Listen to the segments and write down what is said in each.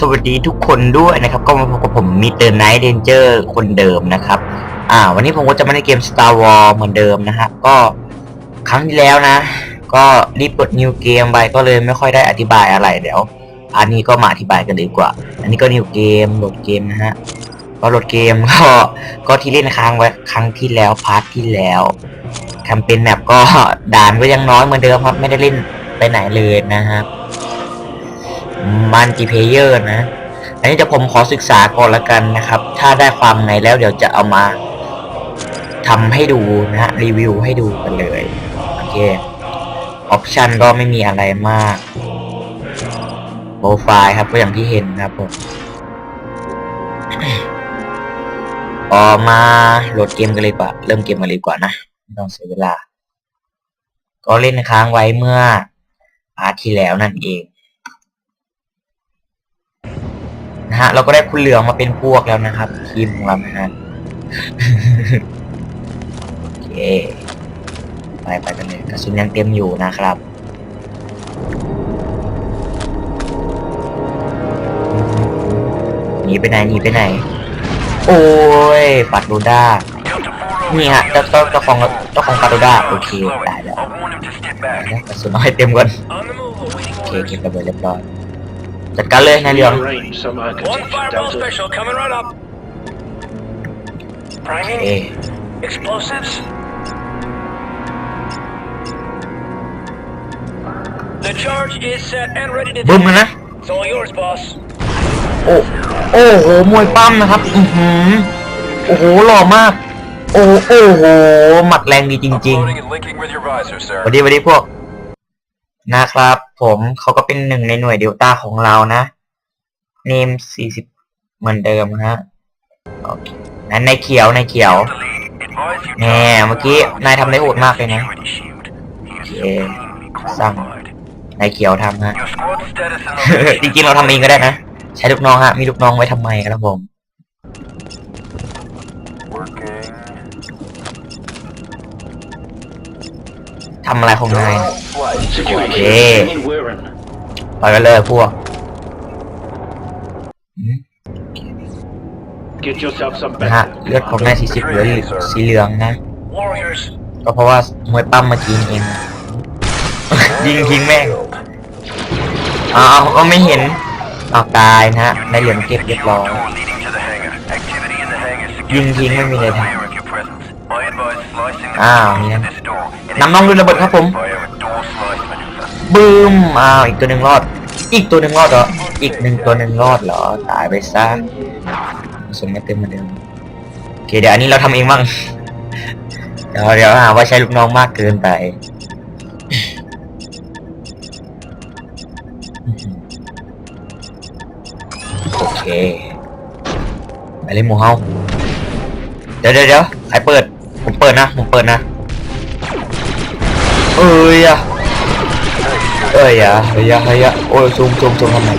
สวัสดีทุกคนด้วยนะครับ ก็มาพบกับผมมิเตอร์ไนท์เดนเจอร์คนเดิมนะครับ อ่า วันนี้ผมก็จะมาในเกม Star Wars เหมือนเดิมนะฮะก็ครั้งที่แล้วนะ ก็รีบเปิดนิวเกมไปก็เลยไม่ค่อยได้อธิบายอะไรเดี๋ยว อันนี้ก็มาอธิบายกันดีกว่า อันนี้ก็นิวเกมโหลดเกมนะฮะก็โหลดเกมก็ก็ที่เล่นค้างไว้ครั้งที่แล้วพาร์ทที่แล้วแคมเปญแมปก็ด่านก็ยังน้อยเหมือนเดิมครับไม่ได้เล่นไปไหนเลยนะครับ มัลติเพเยอร์นะ อันนี้จะผมขอศึกษาก่อนละกันนะครับ ถ้าได้ความไงแล้วเดี๋ยวจะเอามาทำให้ดูนะฮะรีวิวให้ดูกันเลย โอเค ออปชันก็ไม่มีอะไรมากโปรไฟล์ครับก็อย่างที่เห็นนะครับผมออกมาโหลดเกมกันเลยกว่า เริ่มเกมกันเลยกว่านะไม่ต้องเสียเวลา ก็เล่นค้างไว้เมื่อพาร์ทที่แล้วนั่นเอง นะฮะ เราก็ได้คุณเหลืองมาเป็นพวกแล้วนะครับ ทีมของเรานะฮะโอเคไปไปกันเลยกระสุนยังเต็มอยู่นะครับหนีไปไหนหนีไปไหน โอ้ยปัดโดด้านี่ฮะเจ้าเจ้าเจ้าของเจ้าของปัดโดด้าโอเคได้แล้วกระสุนเอาให้เต็มก่อนโอเคเก็บระเบิดเรียบร้อย จัดการเลยนายเหลือง Range, some uh, One contention fireball delta. special coming right up. โอเค Priming explosives. The charge is set and ready to บึ้มเลยนะ It's all yours, boss. โอ้โอ้โหมวยปั้มนะครับ อือหือโอ้โหหล่อมาก โอ้โอ้โหหมัดแรงดีจริง Uploading and linking with your visor, ๆ sir. สวัสดีสวัสดีพวก นะครับ ผมเขาก็เป็นหนึ่งในหน่วยเดลต้าของเรานะ เนมสี่สิบเหมือนเดิมนะฮะโอเคนั้นนายเขียวนายเขียวแหมเมื่อกี้นายทำได้โหดมากเลยนะ security shield. He is Yeah. exceedingly Sang. qualified. นายเขียวทำฮะ จริงๆเราทำเองก็ได้นะ ใช้ลูกน้องฮะ มีลูกน้องไว้ทำไมครับผมำอะไรของนาย Security Yeah. shield in wearing. ไปกันเลยพวกอืม Get yourself some นะฮะ bed. เลือดของนายสีสิบเหลือสีเหลืองนะ Warriors. ก็เพราะว่ามวยปั้มเมื่อกี้นี่เองนะยิงทิ้งแม่งอ้าวก็ไม่เห็นอ้าวตายนะฮะในเหลืองเก็บเรียบร้อย Door leading to the hangar. Activity in the hangar ยิง secures ทิ้งไม่มีเลยทาง clear of your presence. I advise slicing the อ้าว door นี่ to นะ this door. It นำน้องดูระเบิดครับผม via a door slice maneuver. บูมอ้าวอีกตัวหนึ่งรอด อีกตัวหนึ่งรอดเหรออีกหนึ่งตัวหนึ่งรอดเหรอตายไปซะสมไม่เต็มเหมือนเดิมโอเคเดี๋ยวอันนี้เราทำเองบ้างเดี๋ยวเดี๋ยวหาว่าใช้ลูกน้องมากเกินไปโอเคไปเลยหมูเฮาเดี๋ยวเดี๋ยวเดี๋ยวใครเปิด ผมเปิดนะ ผมเปิดนะ เอ้ยอะเอ้ยอะเฮ้ยอะเฮ้ยอะโอ้ยซูมซูมซูมทำไม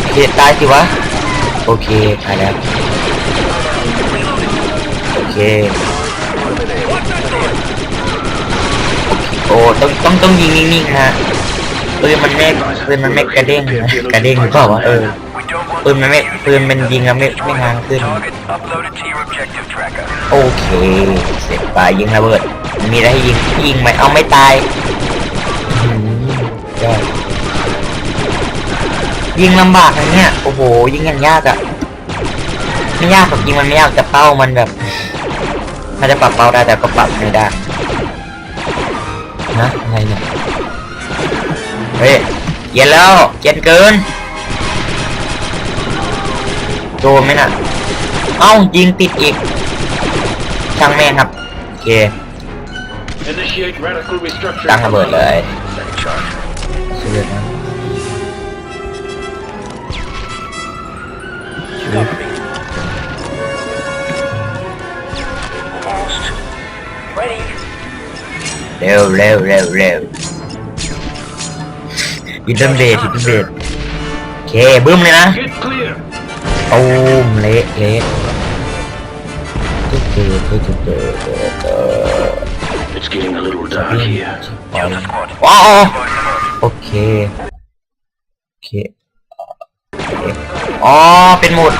โอเคตายสิวะ โอเคตายแล้ว โอเค โอ้ต้องต้องต้องยิงนิ่งๆนะฮะปืนมันไม่ปืนมันไม่กระเด้งนะกระเด้งหรือเปล่าวะเออปืนมันไม่ปืนมันยิงแล้วไม่ไม่งานขึ้น โอเค เสร็จไปยิงระเบิด มีอะไรยิงยิงไหมเอาไม่ตายยอดยิงลำบากนะเนี่ยโอ้โหยิงอย่างยากอะไม่ยากหรอกยิงมันไม่ยากแต่เป้ามันแบบน่าจะปรับเป้าได้แต่ก็ปรับไม่ได้นะอะไรเนี่ยเฮ้ยเย็นแล้วเย็นเกินโดนไหมน่ะเอ้ายิงติดอีกช่างแม่ครับโอเค Initiate radical restructuring. ตั้งระเบิดเลย Set charge. ช่วยด้วยนะ Cover me. Almost. Ready. เร็วเร็วเร็วเร็วอินเทอร์เบดอินเทอร์เบดโอเคบึ้มเลยนะ Get clear. ตูมเละเละตึ๊ดตึ๊ดตึ๊ดตึ๊ดตึ๊ดตึ๊ด It's getting a little dark here. Delta squad. ว้าว Advise them early. โอเค โอเค อ๋อ เป็นโหมด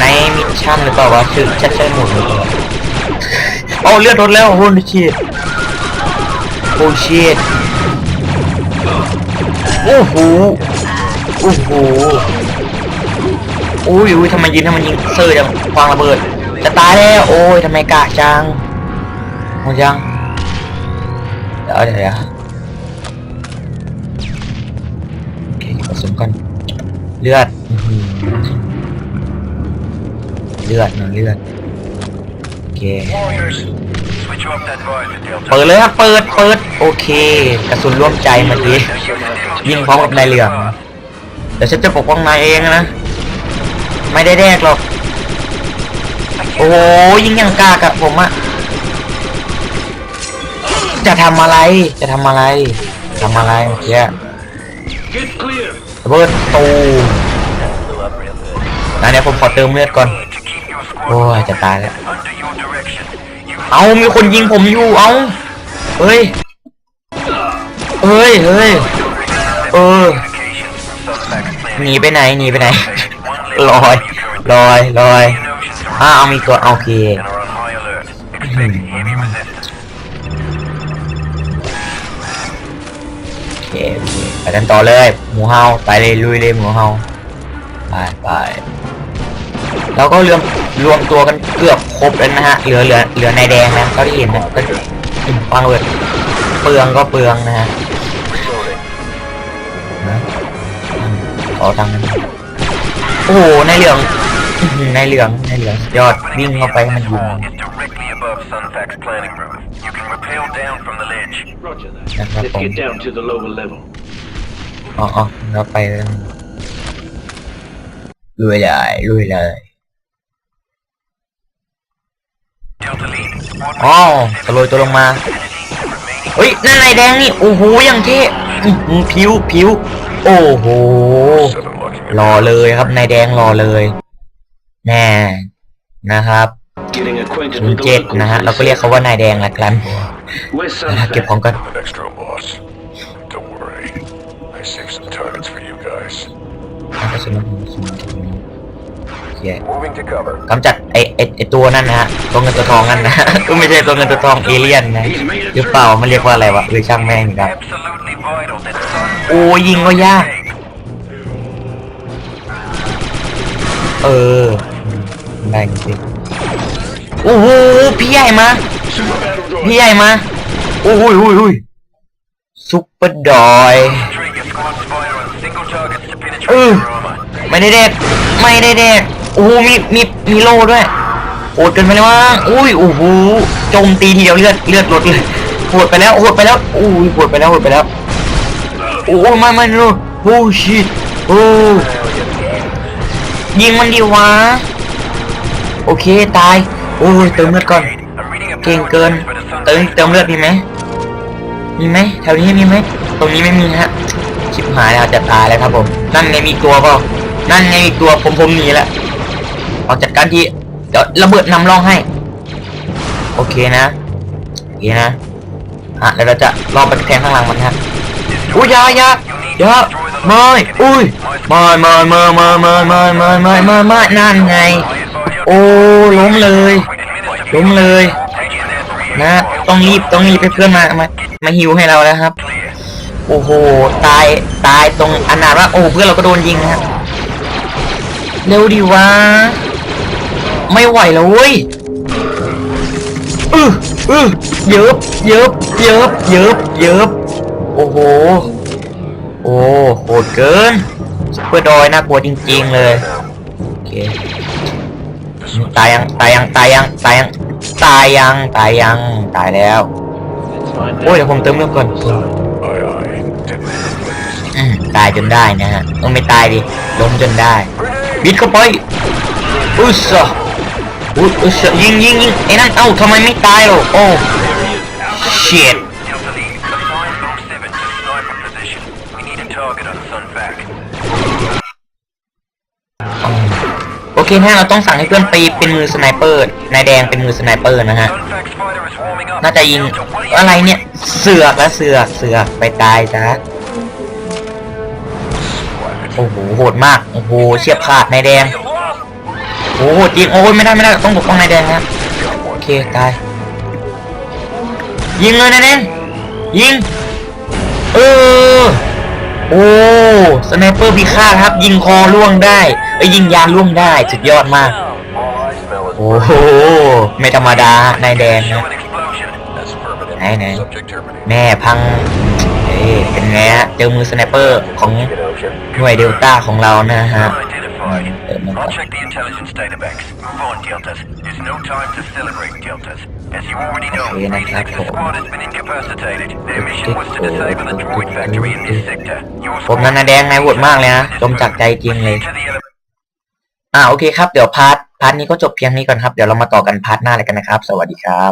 ในมิชชั่นหรือเปล่าวะชื่อใช่ใช่โหมดหรือเปล่าโอ้เลือดลดแล้วโอ้ชิตโอ้ชิตโอ้โห โอ้โหโอ้ยอุ้ยทำไมยิงทำไมยิงเซอร์จังวางระเบิด จะตายแล้ว โอ้ยทำไมกะจังหมดยังเดี๋ยวเดี๋ยวเดี๋ยวโอเคผสมกันเลือดอื้อหือเลือดนะเลือดโอเค Warriors, switch off that visor, Delta. เปิดเลยครับเปิดเปิดโอเค กระสุนร่วมใจเมื่อกี้ยิงพร้อมกับนายเหลืองเดี๋ยวฉันจะปกป้องนายเองนะไม่ได้แดกหรอกโอ้โหยิงอย่างกากอะผมอะ จะทำอะไร จะทำอะไรทำอะไรเมื่อกี้ระเบิดตูม Blew up real good. นะเดี๋ยผมขอเติมเลือดก่อน โอ้ยจะตายแล้ว เอามีคนยิงผมอยู่ เอาเฮ้ย เฮ้ย เฮ้ย เออ หนีไปไหน หนีไปไหน ลอย ลอย ลอย อ้าเอามีตัวโอเค โอเคไปกันต่อเลยหมูเฮาไปเลยลุยเลยหมูเฮาไปไปเราก็รวมรวมตัวกันเกือบครบแล้วนะฮะเหลือเหลือเหลือนายแดงนะก็ที่เห็นนะก็ฟังเลยเปลืองก็เปลืองนะฮะนะอืมขอตังค์นั้นโอ้โหนายเหลือง อื้อหือนายเหลืองนายเหลืองยอดวิ่งเข้าไปให้มันยิง Hall is directly above Sunfac's planning room. You can rappel down from the ledge. Roger that. That's not Let's bomb. get down to the lower level. อ๋ออ๋อเราไปแล้วลุยเลยลุยเลย Delta Lead, squad อ๋อสโลยตัวลงมา เฮ้ยนั่นนายแดงนี่ โอ้โหอย่างเท่อื้อหือผิวผิว โอ้โหรอเลยครับนายแดงรอเลย แน่นะครับ Getting acquainted ศูน with ย์ the เจ็ด locals. นะฮะเราก็เรียกเขาว่านายแดงละกัน Where's นะฮะเก็บ Sunset? ของกัน An extra boss. Don't worry. I saved some targets for you guys. แล้วก็สนุกสนุกโอเค Moving to cover. กำจัดไอไอไอตัวนั่นนะฮะตัวเงินตัวทองนั่นนะก็ไม่ใช่ตัวเงินตัวทองเอเลี่ยนนะหรือเปล่ามันเรียกว่าอะไรวะหรือช่างแม่งครับ Absolutely vital that Sunfac โอ้ยิงก็ยาก เออ ได้จริงๆโอ้โหพี่ใหญ่มา Super battle droid. พี่ใหญ่มาโอ้โหโอ้ยโอ้ยซุปเปอร์ดอย Trigger your squad spider on single targets to penetrate Ừ. your armor. ไม่ได้เด็กไม่ได้เด็กโอ้โหมีมีมีโล่ด้วยโอดเกินไปแล้วมั้งอุ้ยโอ้โหโจมตีทีเดียวเลือดเลือดลดเลยโหดไปแล้วโหดไปแล้วอุ้ยโหดไปแล้วโหดไปแล้วโอ้ยไม่ไม่โน้โอ้ชิตโอ้ยิงมันดีวะ โอเคตาย โอ้ยเติมเลือดก่อน เก่งเกิน เติมเติมเลือดมีไหมมีไหมแถวนี้มีไหมตรงนี้ไม่มีฮะชิบหายแล้วจะตายแล้วครับผม นั่นไงมีตัวเปล่านั่นไงมีตัวผมผมหนีแล้วออกจัดการทีเดี๋ยวระเบิดนำร่องให้ โอเคนะโอเคนะอะแล้วเราจะลองไปแทงข้างหลังมันฮะอุ้ยอยายายาไม่อุ้ยม่ไม่ไม่ไม่ไม่ไม่ไม่ไม่ไม่ไม่นั่นไง โอ้ล้มเลยล้มเลย นะ ต้องรีบต้องรีบให้เพื่อนมามามาฮิวให้เราแล้วครับ โอ้โหตายตายตรงอนาถว่าโอ้เพื่อนเราก็โดนยิงนะฮะเร็วดีวะไม่ไหวแล้วเว้ยอืออือเยิบเยิบเยิบเยิบเยิบโอ้โห โอ้โหดเกินซุปเปอดอยน่ากลัวจริง ๆ เลย โอเค ตายยังตายยังตายยังตายยังตายยังตายยังตายแล้ว Let's find โอ้ย out. เดี๋ยวผมเติมเลือดก่อน Aye, aye. Ten minutes, please. อืมตายจนได้นะฮะต้องไม่ตายดิล้มจนได้บิดเข้าไปอุยสะอุยอุยสะยิงยิงยิงไอ้นั่นเอ้าทำไมไม่ตายหรอโอ้ shit Delta Lead, เคนะเราต้องสั่งให้เพื่อนไปเป็นมือสไนเปอร์นายแดงเป็นมือสไนเปอร์นะฮะน่าจะยิงอะไรเนี่ย เสือกและเสือกเสือกไปตายซะโอ้โหโหดมากโอ้โหเฉียบขาดนายแดงโอ้โหจริงโอ้ยไม่ได้ไม่ได้ต้องปกป้องนายแดงนะโอเคตายยิงเลยนายแดงยิงเออโอ้สไนเปอร์พิฆาตครับ ยิงคอล่วงได้ อ้ยยิงยานล่วงได้สุดยอดมาก All I smell is โอ้โห ไม่ธรรมดาฮะนายแดง Show นะ an explosion. That's affirmative. Này, này. Subject terminated. แม่พัง เอ้ยเป็นไงฮะ เจอมือสไนเปอร์ของ Get ocean. หน่วยเดลต้าของเรานะฮะ Identified. Ừ, nó I'll có- check the intelligence database. Move on, Deltas. There's no time to celebrate, Deltas. As you already know, Okay, the này, khác sector khổ. squad has been incapacitated. Their mission was to disable the droid factory in this sector. Your ผมนั้นนะแดงนายโหวตมากเลยนะจมจากใจจริงเลย to the ele- อ่าโอเคครับ เดี๋ยวพาร์ทพาร์ทนี้ก็จบเพียงนี้ก่อนครับ เดี๋ยวเรามาต่อกันพาร์ทหน้าเลยกันนะครับ สวัสดีครับ